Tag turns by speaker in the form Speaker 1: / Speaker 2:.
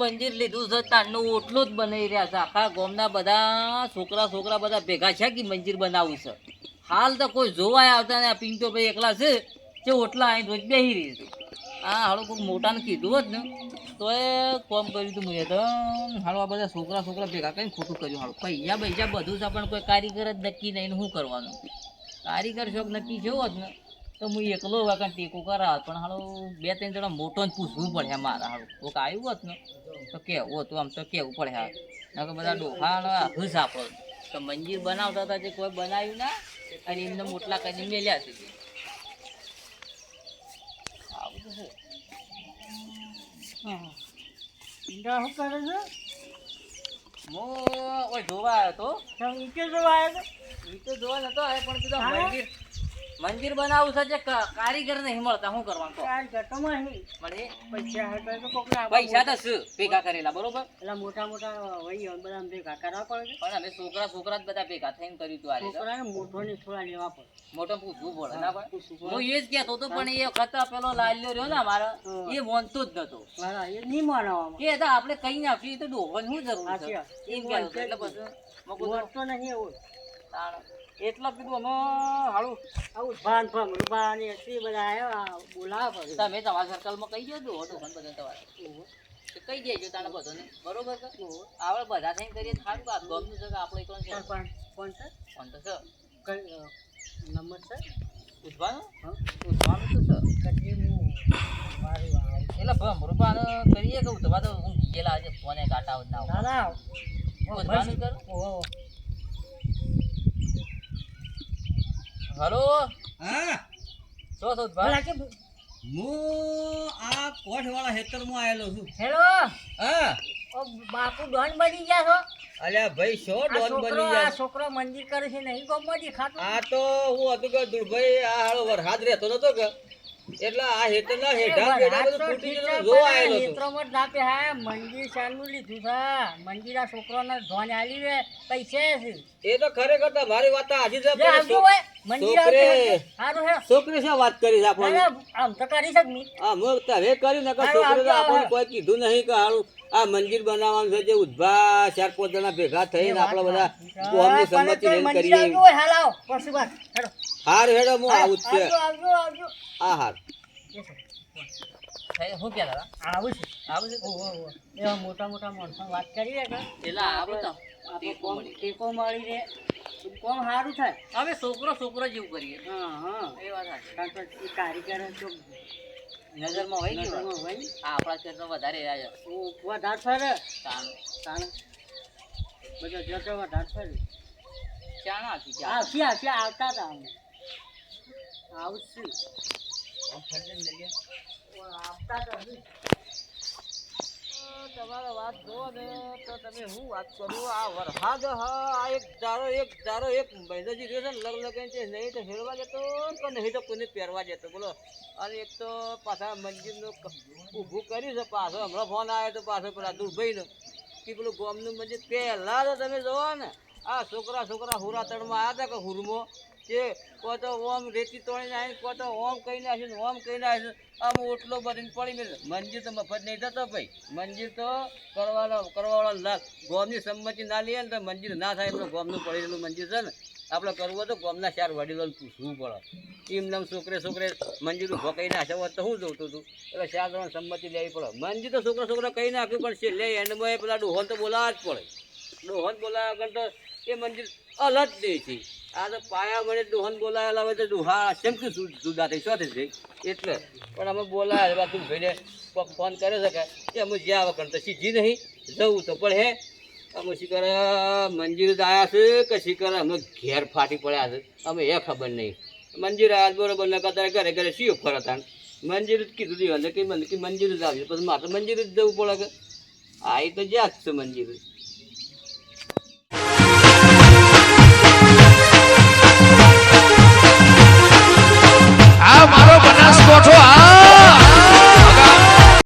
Speaker 1: મંદિર લીધું છે, તારનું ઓટલું જ બનાવી રહ્યા છે. આખા ગામના બધા છોકરા છોકરા બધા ભેગા છે કે મંદિર બનાવ્યું છે. હાલ તો કોઈ જોવાય આવતા ને આ પિંટો ભાઈ એકલા છે. જે ઓટલા અહીં રોજ બેસી રહી છે. આ હાલો કોઈ મોટાને કીધું હોત ને, તો એ કોમ કર્યું હતું મેં તો. હાલો આ બધા છોકરા છોકરા ભેગા કરીને ખોટું કર્યું. હાલો પૈસા પૈસા બધું છે, પણ કોઈ કારીગર જ નક્કી નહીં શું કરવાનું. કારીગર શોખ નક્કી જેવો હોત ને તો હું એકલો વાગણ ટેકો કરાવત પણ હાલો બે ત્રણ જણા મોટો ને પૂછવું પડે મારા હાલો કોઈક આવ્યું હોત ને તો કેવું હતું આમ તો કેવું પડે હા નકર બધા ડોહા હસ આપણો તો મંદિર બનાવતા હતા જે કોઈ બનાવ્યું ના અને એમને મોટલા કરીને મેલ્યા છે. આવું તો છે.
Speaker 2: ઈંડા શું કરે છે?
Speaker 1: હું ઓય જોવા આવ્યો તો.
Speaker 2: ઈકે જોવા આવ્યો
Speaker 1: તો જોવા નતો આવ્યો પણ કીધું મંદિર મંદિર બનાવવું છે જે કારીગર ને હિમળતા શું કરવાનું
Speaker 2: પૈસા તો
Speaker 1: પૈસા તો શું? ભેગા કરેલા બરોબર?
Speaker 2: એટલે મોટા મોટા વહી બધા ભેગા કરવા પડે
Speaker 1: પણ અમે છોકરા છોકરા જ બધા ભેગા થઈને કર્યું તું
Speaker 2: આજે મોટો ને થોડા લેવા પડે.
Speaker 1: મોટો પૂછવું પડે ના
Speaker 2: પણ
Speaker 1: હું એ જ કહેતો હતો પણ એ વખત પેલો લાલ્યો રહ્યો ને
Speaker 2: મારો
Speaker 1: એ માનતો જ નતો.
Speaker 2: એ નહીં માનવા
Speaker 1: કે હતા આપણે કઈ નાખ્યું આપીએ તો ડોહન શું જરૂર છે. એમ કહેતો એટલે પછી મેં
Speaker 2: મોટો નહીં. એવું.
Speaker 1: એટલે કીધું અમે હાલું
Speaker 2: આવું ભાન એટલી બધા આવ્યા બોલાવા
Speaker 1: તમે તમારા સર્કલમાં કહી દેજો ડોહો ડોહો બધા તમારે. તો કહી દેજો તાણે બધાને. બરોબર છે? આપણે બધા થઈને કરીએ સારું. આ ગમનું છે કે આપણે એકલો છે?
Speaker 2: પણ ફોન છે?
Speaker 1: ફોન તો છે?
Speaker 2: નંબર છે? હા.
Speaker 1: પૂછવાનું તો છે.
Speaker 2: કદી હું
Speaker 1: એટલે ભમ રૂપાનો કરીએ કહું તમારે તો હું ગયેલા આજે ફોને કાંટા ના હોય.
Speaker 2: દાદા
Speaker 1: કરું? હલો?
Speaker 3: હા.
Speaker 1: શું છો ભાઈ?
Speaker 3: હું આ કોઠવાળા હેતરમાં આવેલો છું.
Speaker 2: હેલો?
Speaker 3: હા.
Speaker 2: ઓ બાપુ ડોન બની ગયા છો?
Speaker 3: અલ્યા ભાઈ શો ડોન બની
Speaker 2: આ છોકરો મંદિર કરે છે નહીં ગમમાં દેખાતું
Speaker 3: આ તો હું હતું કે દુર્ભાઈ આ હાલો વરસાદ રહેતો નતો કે એટલે આ હેતરના હેઠા પેલા બધું ફૂટી ગયેલું
Speaker 2: જ ના પહેરાય. મંદિર ચાલુ લીધું છે. મંદિર આ છોકરાને ધોન આલી રે પૈસે છે.
Speaker 3: એ તો ખરેખર તમારી વાત તો હાજી છે પણ છોકરે- શું વાત કરી છે
Speaker 2: આમ તો કરી
Speaker 3: હું કર્યું છોકરી આપણને કોઈ કીધું નહીં કે હારું. આ મંદિર બનાવવાનું છે જે ઉદ્ભા ચાર પાંચ જણા ભેગા થઈને આપણે બધા કોમની સંમતિ લઈને કરીએ.
Speaker 2: હેડો.
Speaker 3: હાર હેડો હું આવું જ છે. આ હાર
Speaker 1: થઈ- શું
Speaker 2: આવું છે?
Speaker 1: આવું છે?
Speaker 2: ઓહો, ઓહો. એવા મોટા મોટા માણસો વાત કરીએ કે
Speaker 1: એટલે આપણે તો
Speaker 2: ટેકો મળી રહે કોમ સારું થાય.
Speaker 1: હવે છોકરો છોકરો જેવું કરીએ.
Speaker 2: હા હા.
Speaker 1: એ વાત સાચી.
Speaker 2: કારીગર જો
Speaker 1: નજરમાં હોય કે
Speaker 2: હોય ને,
Speaker 1: આપણા આપણા તો વધારે
Speaker 2: વધાર ફરે
Speaker 1: તાણ.
Speaker 2: તાણે. બધો જતો વધારે ફરે
Speaker 1: ક્યાં હતી ક્યાં?
Speaker 2: આવશે આવશે આવતા હતા અમે. આવશે. આવતા હતા.
Speaker 3: તમારે વાત જોવો ને તો તમે હું વાત કરું? આ વરસાદ હ, આ એક ચારો એક ચારો એક મહિનાજી રહ્યો છે ને લગ લગન છે નહીં તો હેરવા જતો તો નહીં તો કોઈને પહેરવા જતો? બોલો. અને એક તો પાછા મંદિરનું ઊભું કર્યું છે પાછો. હમણાં ફોન આવ્યો તો પાછો પેલા દુર્ભાઈનો કે પેલું ગોમનું મંદિર પહેલાં તો તમે જોવો ને આ છોકરા છોકરા હુરાતણમાં આવ્યા હતા કે હુરમો? કે કોતો ઓમ રેતી તોડીને આવીને કોતો ઓમ કઈ નાખ્યું ને ઓમ કઈ નાખ્યું આમ ઓટલો ભરીને પડી મેળ મંદિર તો મફત નહીં થતો ભાઈ. મંદિર તો કરવાનો કરવાવાળા લાખ ગોમની સંમતિ ના લઈએ ને તો મંદિર ના થાય એટલે ગોમનું પડેલું મંદિર છે ને. આપણે કરવું તો ગોમના ચાર વડીલોને પૂછવું પડે. એમ નામ છોકરે છોકરે મંદિર ઊભો કઈ નાખ્યો તો હું જોતું હતું એટલે ચાર જણા સંમતિ લેવી પડે. મંદિર તો છોકરા છોકરા કઈ નાખ્યું પણ લે એન્ડમાં એ પેલા ડોહોલ તો બોલાવા જ પડે. ડોહન બોલાવ્યા વગર તો એ મંદિર અલગ દે છે આ તો પાયા વડે ડોહન બોલાવેલા હોય તો ડોહા કેમ કે જુદા થઈ શું થઈ? એટલે. પણ અમે બોલાવ્યા તું ભાઈને ફોન કર્યો છે કે અમે જ્યાં વગર તો સીધી નહીં, જવું તો પણ હે. અમે શી કરે, મંદિર આવ્યા છે કે શી કરે? અમે ઘેર ફાટી પડ્યા છે. અમે એ ખબર નહીં. મંદિર આવ્યા બરોબર ને કદાચ ઘરે ઘરે શિયો ફરતા મંદિર જ કીધું દીવાને કે, મંદિર જ આવ્યું પછી મારે તો મંજિર જ જવું પડે કે? આ તો જ્યાં જ છે મંજિર